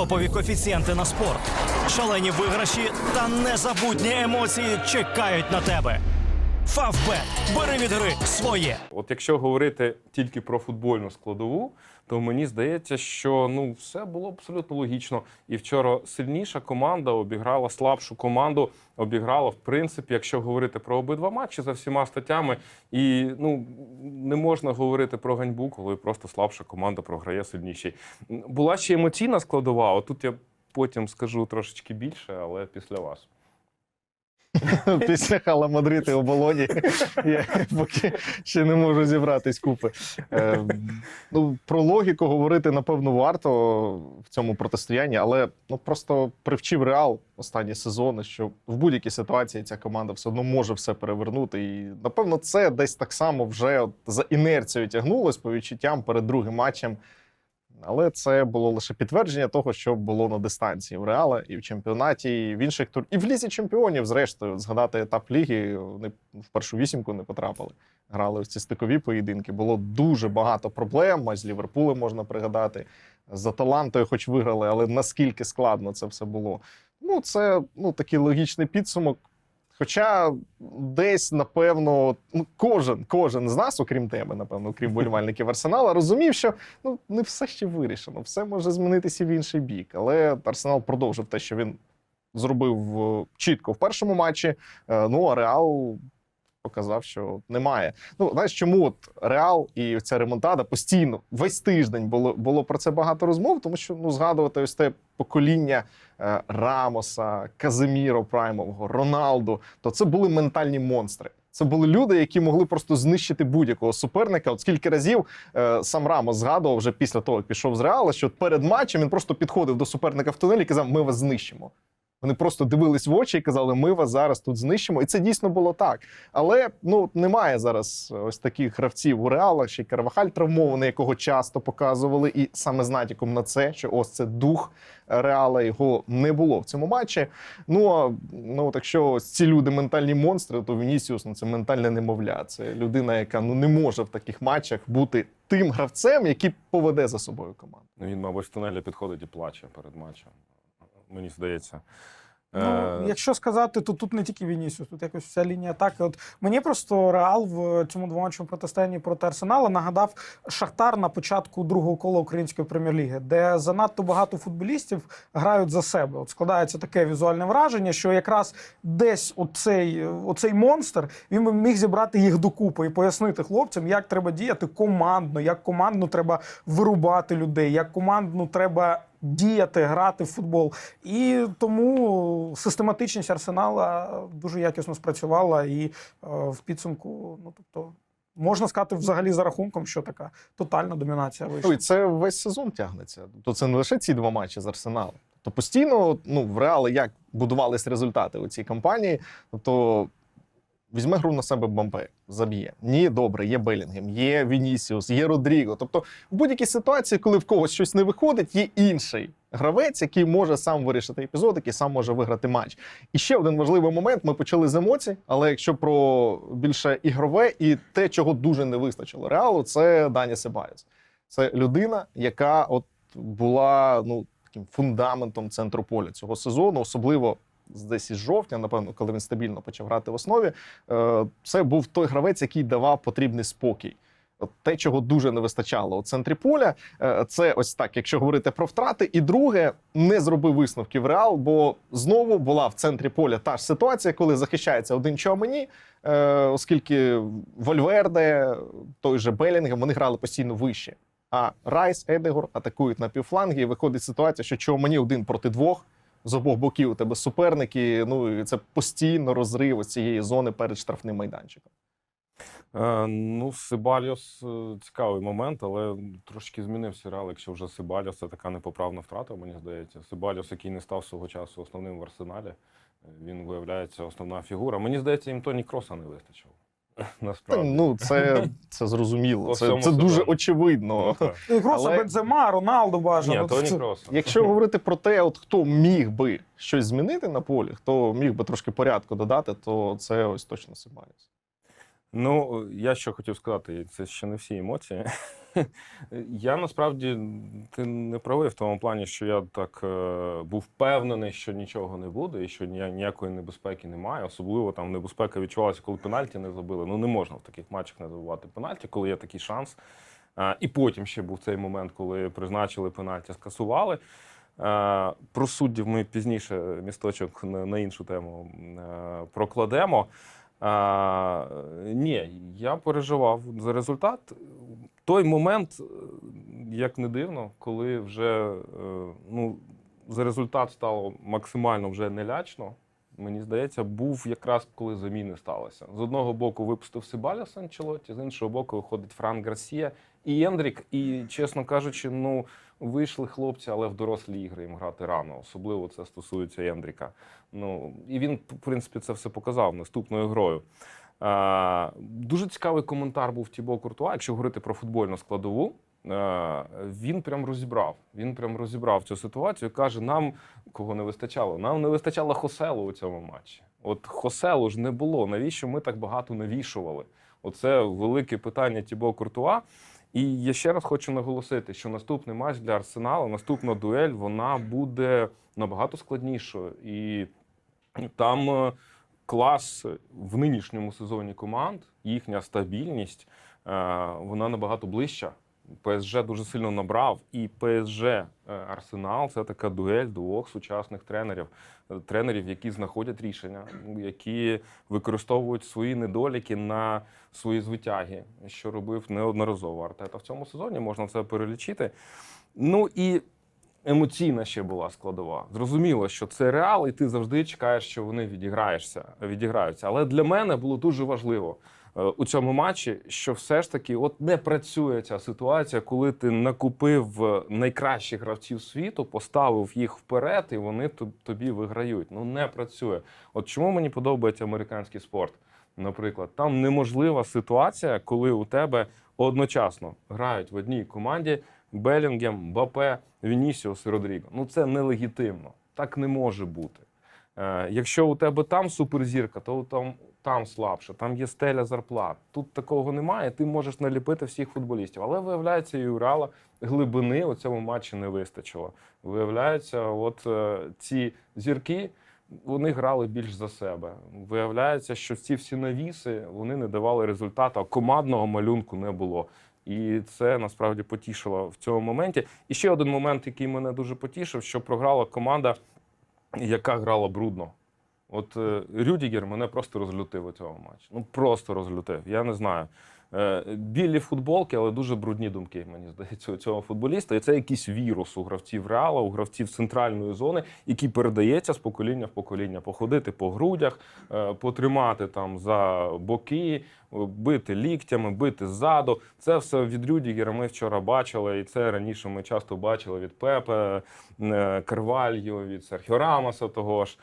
топові коефіцієнти на спорт, шалені виграші та незабутні емоції чекають на тебе. Фавбет. Бери від гри своє. От якщо говорити тільки про футбольну складову, то мені здається, що ну все було абсолютно логічно. І вчора сильніша команда обіграла слабшу команду, обіграла в принципі, якщо говорити про обидва матчі за всіма статтями. І ну не можна говорити про ганьбу, коли просто слабша команда програє сильнішій. Була ще емоційна складова. Отут я потім скажу трошечки більше, але після вас. Після Хала Мадрид і оболоні я поки ще не можу зібратись купи. Е, ну, про логіку говорити, напевно, варто в цьому протистоянні, але ну, просто привчив Реал останні сезони, що в будь-якій ситуації ця команда все одно може все перевернути. І, напевно, це десь так само вже от за інерцією тягнулось по відчуттям перед другим матчем. Але це було лише підтвердження того, що було на дистанції в Реала і в чемпіонаті, і в інших тур, і в лізі чемпіонів. Зрештою, згадати етап ліги, вони в першу вісімку не потрапили. Грали ось ці стикові поєдинки. Було дуже багато проблем. Матч з Ліверпулем можна пригадати. З Аталантою, хоч виграли, але наскільки складно це все було. Ну, це ну такий логічний підсумок. Хоча десь, напевно, ну, кожен, кожен з нас, окрім тебе, напевно, окрім болівальників Арсенала, розумів, що ну, не все ще вирішено, все може змінитися в інший бік. Але Арсенал продовжив те, що він зробив е, чітко в першому матчі. Е, Ну, а Реал показав, що немає. Ну, знаєш, чому от Реал і ця ремонтада постійно весь тиждень було, було про це багато розмов, тому що ну, згадувати ось те покоління е, Рамоса, Казиміро Праймового, Роналду, то це були ментальні монстри. Це були люди, які могли просто знищити будь-якого суперника. От скільки разів е, сам Рамос згадував вже після того, як пішов з Реала, що перед матчем він просто підходив до суперника в тунелі і казав: Ми вас знищимо. Вони просто дивились в очі і казали, ми вас зараз тут знищимо. І це дійсно було так. Але ну немає зараз ось таких гравців у реалах. Ще Карвахаль травмований, якого часто показували, і саме з натяком на це, що ось це дух реала його не було в цьому матчі. Ну а ну так що ось ці люди ментальні монстри, то Вінісіус ну, це ментальне немовля. Це людина, яка ну не може в таких матчах бути тим гравцем, який поведе за собою команду. Ну, Він, мабуть, в тунелі підходить і плаче перед матчем. Мені здається. Ну, Е, якщо сказати, то тут не тільки Вінісіус, тут якось вся лінія атаки. От мені просто Реал в цьому двоматчому протистоянні проти Арсенала нагадав Шахтар на початку другого кола української прем'єр-ліги, де занадто багато футболістів грають за себе. От складається таке візуальне враження, що якраз десь оцей, оцей монстр він би міг зібрати їх докупи і пояснити хлопцям, як треба діяти командно, як командно треба вирубати людей, як командно треба діяти, грати в футбол. І тому систематичність арсенала дуже якісно спрацювала, і е, в підсумку, ну тобто. Можна сказати, взагалі за рахунком, що така тотальна домінація вийшла. і це весь сезон тягнеться. Тобто це не лише ці два матчі з Арсеналом. То постійно ну, в реали як будувались результати у цій кампанії. Тобто візьме гру на себе Бампе, заб'є. Ні, добре, є Белінгем, є Вінісіус, є Родріго. Тобто, в будь-якій ситуації, коли в когось щось не виходить, є інший гравець, який може сам вирішити епізод, який сам може виграти матч. І ще один важливий момент: ми почали з емоцій, але якщо про більше ігрове і те, чого дуже не вистачило реалу, це Дані Себайос. Це людина, яка от була ну таким фундаментом центру поля цього сезону, особливо десь із жовтня, напевно, коли він стабільно почав грати в основі. Е, Це був той гравець, який давав потрібний спокій. Те, чого дуже не вистачало у центрі поля, е, це ось так, якщо говорити про втрати. І друге, не зробив висновків Реал, бо знову була в центрі поля та ж ситуація, коли захищається один Чомені, оскільки Вольверде, той же Белінгем, вони грали постійно вище. А Райс, Едегор атакують на півфланги, і виходить ситуація, що Чомені один проти двох. З обох боків у тебе суперники. Ну і це постійно розрив цієї зони перед штрафним майданчиком. Е, ну, Сибальос е, цікавий момент, але трошки змінився реал, якщо вже Сибальос це така непоправна втрата, мені здається. Сибальос, який не став свого часу основним в арсеналі, е, він виявляється основна фігура. Мені здається, їм Тоні Кроса не вистачило. Насправді. Ну, це, це зрозуміло. Це, це дуже очевидно. Ну, Кроса, Гроса, але- Бензема, Роналду бажано. Ні, Тоні Це- Якщо говорити про те, от хто міг би щось змінити на полі, хто міг би трошки порядку додати, то це ось точно Сибаліс. Ну, я що хотів сказати, це ще не всі емоції. Я насправді ти не правий в тому плані, що я так е, був впевнений, що нічого не буде і що нія- ніякої небезпеки немає. Особливо там небезпека відчувалася, коли пенальті не забили. Ну не можна в таких матчах не забувати пенальті, коли є такий шанс. Е, і потім ще був цей момент, коли призначили пенальті, скасували. Е, Про суддів ми пізніше місточок на, на іншу тему е, прокладемо. А, ні, я переживав за результат. Той момент, е, як не дивно, коли вже е, ну, за результат стало максимально вже нелячно. Мені здається, був якраз коли заміни сталися. З одного боку випустив Сибаліс Анчелоті, з іншого боку виходить Франк Гарсія і Ендрік. І, чесно кажучи, ну вийшли хлопці, але в дорослі ігри їм грати рано. Особливо це стосується Ендріка. Ну і він, в принципі, це все показав наступною грою. А, дуже цікавий коментар був Тібо Куртуа, якщо говорити про футбольну складову. е, Він прям розібрав. Він прям розібрав цю ситуацію. Каже: нам кого не вистачало? Нам не вистачало Хоселу у цьому матчі. От Хоселу ж не було. Навіщо ми так багато навішували? Оце велике питання Тібо Куртуа. І я ще раз хочу наголосити, що наступний матч для Арсенала, наступна дуель, вона буде набагато складнішою. І там е, клас в нинішньому сезоні команд, їхня стабільність, е, вона набагато ближча. ПСЖ дуже сильно набрав, і ПСЖ е, Арсенал це така дуель двох сучасних тренерів, Е, тренерів, які знаходять рішення, які використовують свої недоліки на свої звитяги, що робив неодноразово Артета в цьому сезоні. Можна це перелічити. Ну і емоційна ще була складова. Зрозуміло, що це реал, і ти завжди чекаєш, що вони відіграєшся, відіграються. Але для мене було дуже важливо у цьому матчі, що все ж таки от не працює ця ситуація, коли ти накупив е, найкращих гравців світу, поставив їх вперед, і вони тоб- тобі виграють. Ну не працює. От чому мені подобається американський спорт? Наприклад, там неможлива ситуація, коли у тебе одночасно грають в одній команді Белінгем, Бапе, Вінісіус і Родріго. Ну це нелегітимно. Так не може бути. Е, якщо у тебе там суперзірка, то там, там слабше, там є стеля зарплат. Тут такого немає. Ти можеш наліпити всіх футболістів. Але виявляється, і у Реала глибини у цьому матчі не вистачило. Виявляється, от е, ці зірки. Вони грали більш за себе. Виявляється, що ці всі навіси вони не давали результату, а командного малюнку не було. І це насправді потішило в цьому моменті. І ще один момент, який мене дуже потішив, що програла команда, яка грала брудно. От е, Рюдігер мене просто розлютив у цьому матчі. Ну просто розлютив. Я не знаю. Е, білі футболки, але дуже брудні думки, мені здається, у цього футболіста. І це якийсь вірус у гравців Реала, у гравців центральної зони, який передається з покоління в покоління. Походити по грудях, е, потримати там за боки, бити ліктями, бити ззаду. Це все від Рюдігера ми вчора бачили, і це раніше ми часто бачили від Пепе, е, Карвальо, від Серхіо Рамоса того ж.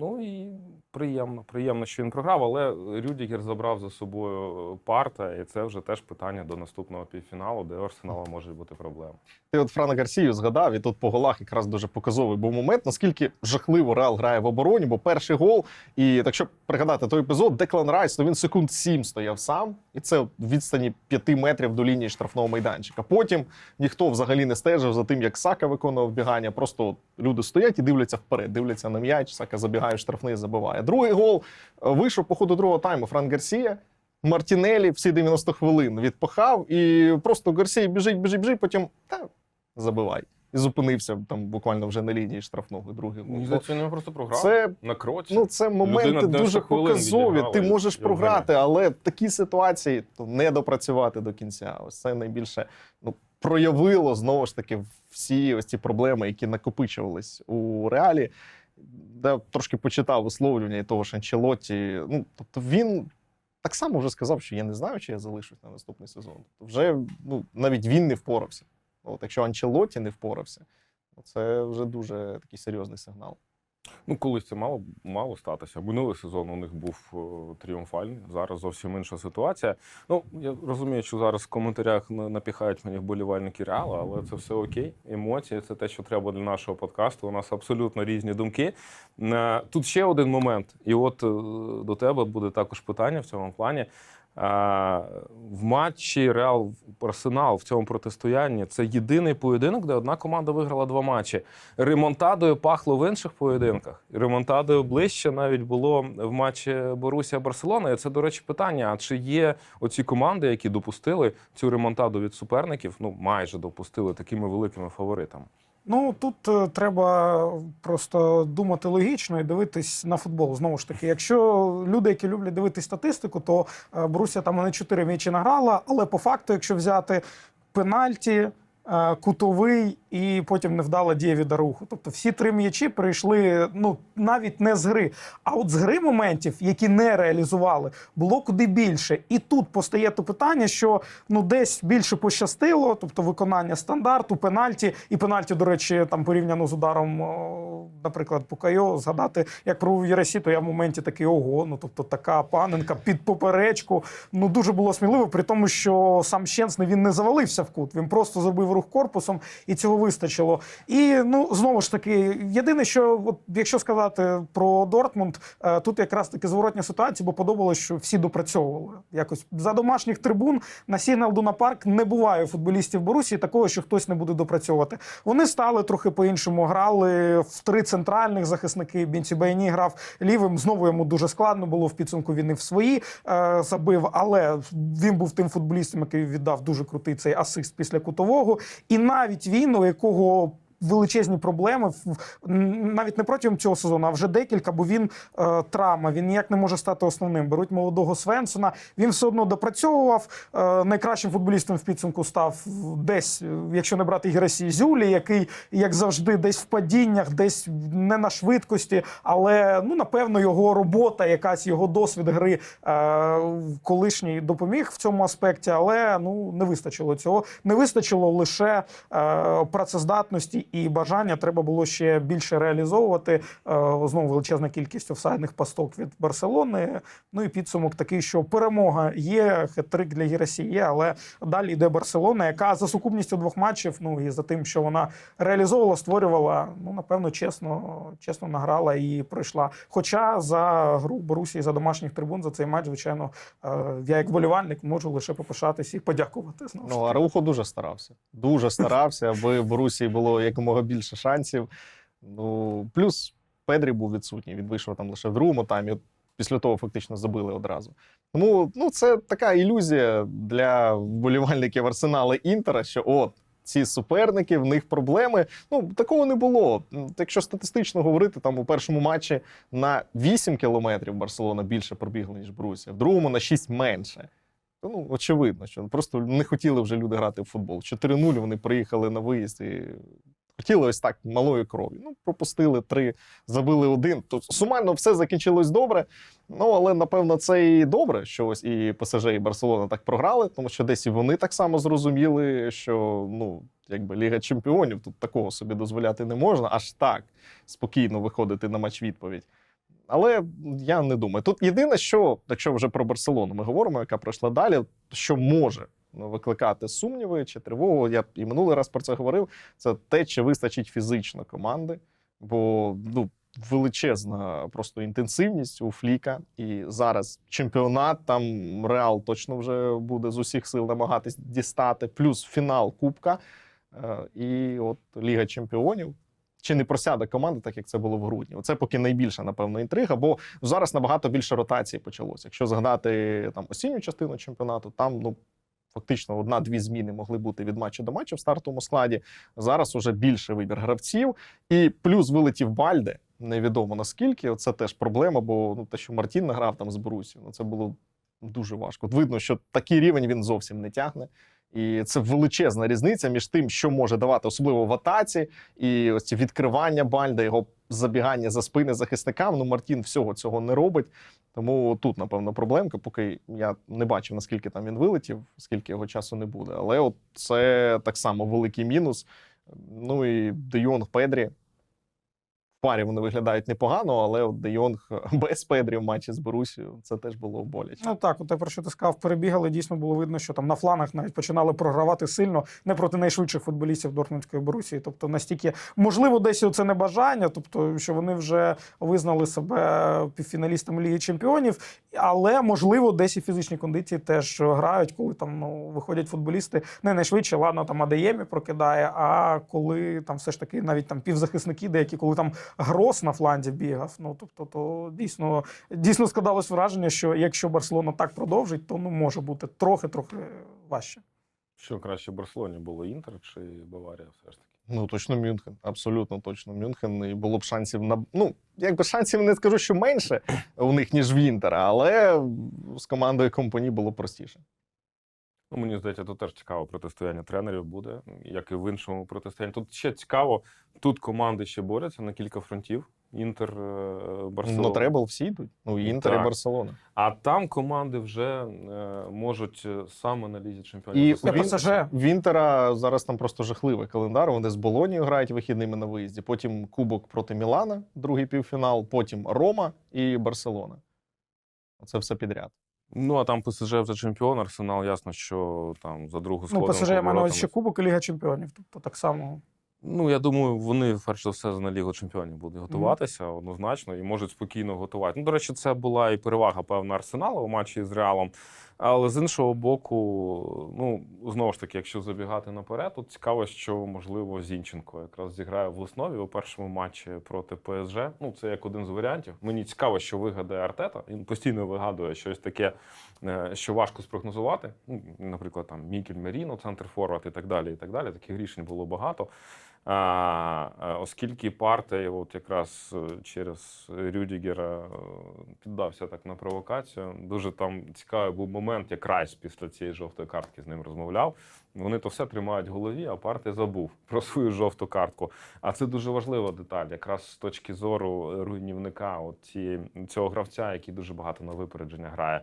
Ну і приємно, приємно, що він програв, але Рюдігер забрав за собою парта, і це вже теж питання до наступного півфіналу, де у Арсенала можуть бути проблеми. Ти от Франа Гарсію згадав, і тут по голах якраз дуже показовий був момент, наскільки жахливо Реал грає в обороні, бо перший гол, і якщо пригадати той епізод, Деклан Райс, то він секунд сім стояв сам, і це в відстані п'яти метрів до лінії штрафного майданчика. Потім ніхто взагалі не стежив за тим, як Сака виконував бігання. Просто люди стоять і дивляться вперед, дивляться на м'яч. Сака забігає в штрафний, забиває. Другий гол е, вийшов по ходу другого тайму. Фран Гарсія. Мартінелі всі 90 хвилин відпахав, і просто Гарсій біжить, біжить, біжить, потім та забивай. І зупинився там буквально вже на лінії штрафного другий гол. Здається, він просто програв Це на кроці. Ну, це моменти Людина дуже показові. Ти можеш програти, але в такій ситуації то не допрацювати до кінця. Ось це найбільше ну, проявило знову ж таки всі ось ці проблеми, які накопичувались у реалі. Де трошки почитав висловлювання і того ж Анчелоті. Ну, тобто він так само вже сказав, що я не знаю, чи я залишусь на наступний сезон. Тобто вже ну, навіть він не впорався. От якщо Анчелоті не впорався, то це вже дуже такий серйозний сигнал. Ну, колись це мало, мало статися. Минулий сезон у них був е, тріумфальний. Зараз зовсім інша ситуація. Ну, я розумію, що зараз в коментарях на- напіхають мені вболівальники Реала, але це все окей. Емоції це те, що треба для нашого подкасту. У нас абсолютно різні думки. Е, Тут ще один момент, і от е, до тебе буде також питання в цьому плані. В матчі Реал Арсенал в цьому протистоянні це єдиний поєдинок, де одна команда виграла два матчі. Ремонтадою пахло в інших поєдинках. Ремонтадою ближче навіть було в матчі Борусія Барселона. І це, до речі, питання: а чи є оці команди, які допустили цю ремонтаду від суперників? Ну майже допустили такими великими фаворитами. Ну тут е, треба просто думати логічно і дивитись на футбол. Знову ж таки, якщо люди, які люблять дивитись статистику, то Бруся Борусія там не чотири м'ячі награла, але по факту, якщо взяти пенальті. е, Кутовий і потім невдала дія від руху. Тобто всі три м'ячі прийшли ну навіть не з гри. А от з гри моментів, які не реалізували, було куди більше. І тут постає то питання, що ну десь більше пощастило, тобто виконання стандарту, пенальті, і пенальті, до речі, там порівняно з ударом, наприклад, Пукайо, згадати, як провів Єресі, то я в моменті такий ого. Ну тобто така паненка під поперечку. Ну дуже було сміливо, при тому, що сам Щенсний він не завалився в кут. Він просто зробив рух корпусом, і цього вистачило. І ну знову ж таки, єдине, що от, якщо сказати про Дортмунд, е, тут якраз таки зворотня ситуація, бо подобалось, що всі допрацьовували. Якось за домашніх трибун на Сігнал Дуна Парк не буває футболістів Борусії такого, що хтось не буде допрацьовувати. Вони стали трохи по-іншому, грали в три центральних захисники. Бінці Байні грав лівим. Знову йому дуже складно було в підсумку. Він і в свої е, забив, але він був тим футболістом, який віддав дуже крутий цей асист після кутового. І навіть він, якого величезні проблеми навіть не протягом цього сезону, а вже декілька, бо він е, травма, він ніяк не може стати основним. Беруть молодого Свенсона. Він все одно допрацьовував. Е, найкращим футболістом в підсумку став десь, е, якщо не брати Герасі Зюлі, який, як завжди, десь в падіннях, десь не на швидкості, але ну напевно його робота, якась його досвід гри е, колишній допоміг в цьому аспекті, але ну не вистачило цього. Не вистачило лише е, працездатності і бажання. Треба було ще більше реалізовувати. Е, знову величезна кількість офсайдних пасток від Барселони. Ну і підсумок такий, що перемога є, хет-трик для Гірасі є, але далі йде Барселона, яка за сукупністю двох матчів, ну і за тим, що вона реалізовувала, створювала, ну напевно, чесно, чесно награла і пройшла. Хоча за гру Борусії за домашніх трибун за цей матч, звичайно, е, я як болівальник можу лише попишатись і подякувати. Знову Ну. Араухо дуже старався. Дуже старався, аби Борусії було якомога більше шансів. Ну, плюс Педрі був відсутній. Він вийшов там лише в другому таймі. Після того фактично забили одразу. Тому ну, це така ілюзія для вболівальників Арсенала Інтера, що от ці суперники, в них проблеми. Ну, такого не було. Якщо статистично говорити, там у першому матчі на 8 кілометрів Барселона більше пробігла, ніж Брусія, в другому на 6 менше. Ну, очевидно, що просто не хотіли вже люди грати в футбол. 4-0 вони приїхали на виїзд і хотіли ось так малою кров'ю. Ну, пропустили три, забили один. То сумально все закінчилось добре. Ну, але напевно це і добре, що ось і ПСЖ, і Барселона так програли, тому що десь і вони так само зрозуміли, що ну, якби Ліга Чемпіонів тут такого собі дозволяти не можна, аж так спокійно виходити на матч відповідь. Але я не думаю. Тут єдине, що, якщо вже про Барселону ми говоримо, яка пройшла далі, що може викликати сумніви чи тривогу. Я і минулий раз про це говорив. Це те, чи вистачить фізично команди, бо ну. Величезна просто інтенсивність у Фліка, і зараз чемпіонат там Реал точно вже буде з усіх сил намагатись дістати, плюс фінал Кубка е, і от Ліга Чемпіонів. Чи не просяде команда, так як це було в грудні? Оце поки найбільша, напевно, інтрига, бо зараз набагато більше ротації почалося. Якщо згадати там осінню частину чемпіонату, там ну фактично одна-дві зміни могли бути від матчу до матчу в стартовому складі. Зараз уже більше вибір гравців, і плюс вилетів Бальде. Невідомо наскільки. Це теж проблема, бо ну те, що Мартін награв там з Борусі, ну це було дуже важко. Видно, що такий рівень він зовсім не тягне. І це величезна різниця між тим, що може давати, особливо в атаці, і ось ці відкривання Бальда, його забігання за спини захисникам. Ну, Мартін всього цього не робить. Тому тут, напевно, проблемка, поки я не бачив, наскільки там він вилетів, скільки його часу не буде. Але от це так само великий мінус. Ну і Де Йонг Педрі. Парі вони виглядають непогано, але от Де Йонг без Педрі в матчі з Борусією це теж було боляче. Ну так, от те, про що ти сказав, перебігали. Дійсно було видно, що там на флангах навіть починали програвати сильно не проти найшвидших футболістів Дортмундської Борусії. Тобто настільки можливо, десь це не бажання, тобто що вони вже визнали себе півфіналістами Ліги Чемпіонів, але можливо, десь і фізичні кондиції теж грають, коли там ну виходять футболісти не найшвидше, ладно, там Адеємі прокидає. А коли там все ж таки навіть там півзахисники, деякі, коли там Грос на фланзі бігав. Ну тобто, то дійсно дійсно складалось враження, що якщо Барселона так продовжить, то ну може бути трохи-трохи важче. Що краще в Барселоні було Інтер чи Баварія, все ж таки? Ну точно Мюнхен, абсолютно точно Мюнхен. І було б шансів на ну якби шансів не скажу, що менше у них ніж в Інтера, але з командою компанії було простіше. Ну, мені здається, тут теж цікаво протистояння тренерів буде, як і в іншому протистоянні. Тут ще цікаво, тут команди ще борються на кілька фронтів. Інтер, е, Барселона. Ну требл всі йдуть. Ну Інтер Так. і Барселона. А там команди вже е, можуть е, саме на лізі чемпіонів. І. Він- ПСЖ. В Інтера зараз там просто жахливий календар. Вони з Болонією грають вихідними на виїзді. Потім Кубок проти Мілана, другий півфінал, потім Рома і Барселона. Оце все підряд. Ну а там ПСЖ вже чемпіон, Арсенал, ясно, що там за другу Ну, сходинку ПСЖ я маю на увазі ще. Кубок і Ліга Чемпіонів. Тобто так само. Ну, я думаю, вони перш за все на Лігу Чемпіонів будуть готуватися однозначно і можуть спокійно готувати. Ну, до речі, це була і перевага певна Арсенала у матчі з Реалом. Але з іншого боку, ну знову ж таки, якщо забігати наперед, тут цікаво, що можливо Зінченко якраз зіграє в Леснові у першому матчі проти ПСЖ. Ну, це як один з варіантів. Мені цікаво, що вигадає Артета. Він постійно вигадує щось таке, е, що важко спрогнозувати. Ну, наприклад, там Мікель Меріно, центр форвард і так далі. І так далі. Таких рішень було багато. Е, оскільки партій, от якраз е, через Рюдігера е, піддався так на провокацію. Дуже там цікавий був момент, як Райс після цієї жовтої картки з ним розмовляв. Вони то все тримають в голові, а партія забув про свою жовту картку. А це дуже важлива деталь, якраз з точки зору руйнівника, от ці, цього гравця, який дуже багато на випередження грає.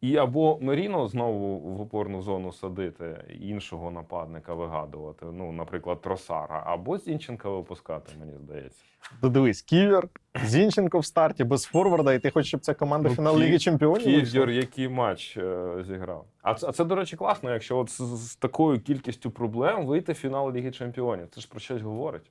І або Меріно знову в опорну зону садити, іншого нападника вигадувати, ну, наприклад, Тросара, або Зінченка випускати, мені здається. Додивись, Ківер, Зінченко в старті без форварда, і ти хочеш, щоб ця команда Ну, фінал Ліги Чемпіонів. Ків'єр, який матч е, зіграв. А це, а це, до речі, класно, якщо от з, з такою кількістю проблем вийти в фінал Ліги Чемпіонів. Це ж про щось говорить.